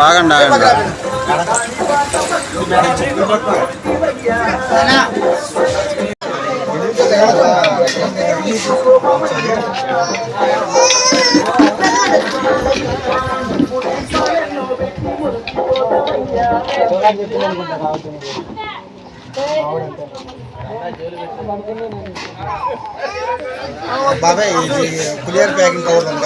ఆగండి ఆగండి బాబాయ్ ఇది క్లియర్ ప్యాకింగ్ కవర్ ఉంది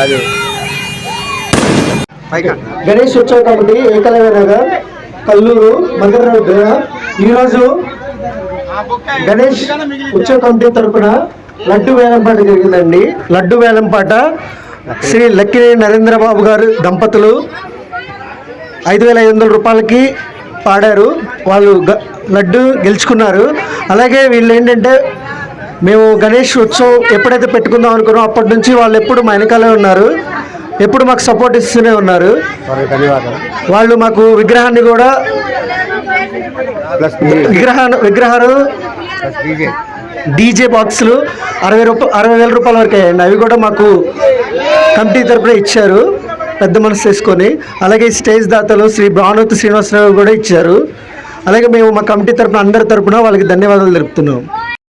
అది గణేష్ ఉత్సవ committee Ekalavya Nagar Kalluru mother road ఈరోజు గణేష్ ఉత్సవ కమిటీ తరపున లడ్డు వేలంపాట జరిగిందండి. లడ్డు వేలంపాట శ్రీ లక్కిని నరేంద్రబాబు గారు దంపతులు ఐదు వేల ఐదు వందల రూపాయలకి పాడారు. వాళ్ళు లడ్డు గెలుచుకున్నారు. అలాగే వీళ్ళు ఏంటంటే మేము గణేష్ ఉత్సవం ఎప్పుడైతే పెట్టుకుందాం అనుకున్నాం అప్పటి నుంచి వాళ్ళు ఎప్పుడు మా వెనకాలే ఉన్నారు. ఎప్పుడు మాకు సపోర్ట్ ఇస్తూనే ఉన్నారు. వాళ్ళు మాకు విగ్రహాన్ని కూడా విగ్రహ విగ్రహాలు డీజే. బాక్సులు అరవై రూపాయ అరవై వేల రూపాయల వరకు అయ్యండి అవి కూడా మాకు కమిటీ తరపున ఇచ్చారు. పెద్ద మనసు చేసుకొని. అలాగే స్టేజ్ దాతలు శ్రీ భానుత్ శ్రీనివాసరావు కూడా ఇచ్చారు. అలాగే మేము మా కమిటీ తరపున అందరి తరపున వాళ్ళకి ధన్యవాదాలు తెలుపుతున్నాం.